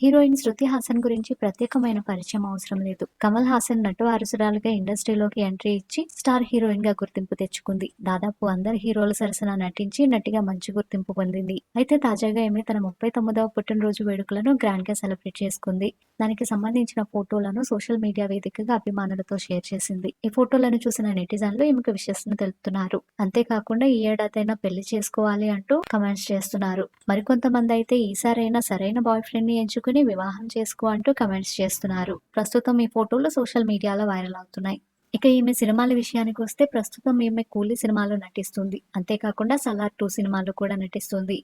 Heroine Shruti Haasan గురించి ప్రత్యేకమైన పరిచయం అవసరం లేదు. కమల్ హాసన్ నటు అరుసురాలుగా ఇండస్ట్రీలోకి ఎంట్రీ ఇచ్చి స్టార్ హీరోయిన్గా గుర్తింపు తెచ్చుకుంది. దాదాపు అందరు హీరోల సరసన నటించి నటిగా మంచి గుర్తింపు పొందింది. అయితే తాజాగా ఈమె తన ముప్పై తొమ్మిదవ పుట్టినరోజు వేడుకలను గ్రాండ్గా సెలబ్రేట్ చేసుకుంది. దానికి సంబంధించిన ఫోటోలను సోషల్ మీడియా వేదికగా అభిమానులతో షేర్ చేసింది. ఈ ఫోటోలను చూసిన నెటిజన్లు ఈమెకు విశ్వసన తెలుపుతున్నారు. అంతేకాకుండా ఈ ఏడాదైనా పెళ్ళి చేసుకోవాలి అంటూ కమెంట్స్ చేస్తున్నారు. మరికొంతమంది అయితే ఈసారైనా సరైన బాయ్ ఫ్రెండ్ని ఎంచుకుని వివాహం చేసుకో అంటూ కమెంట్స్ చేస్తున్నారు. ప్రస్తుతం ఈ ఫోటోలు సోషల్ మీడియాలో వైరల్ అవుతున్నాయి. ఇక ఈమె సినిమాల విషయానికి వస్తే ప్రస్తుతం ఈమె కూలీ సినిమాలో నటిస్తుంది. అంతేకాకుండా సలార్ టూ సినిమాలో కూడా నటిస్తుంది.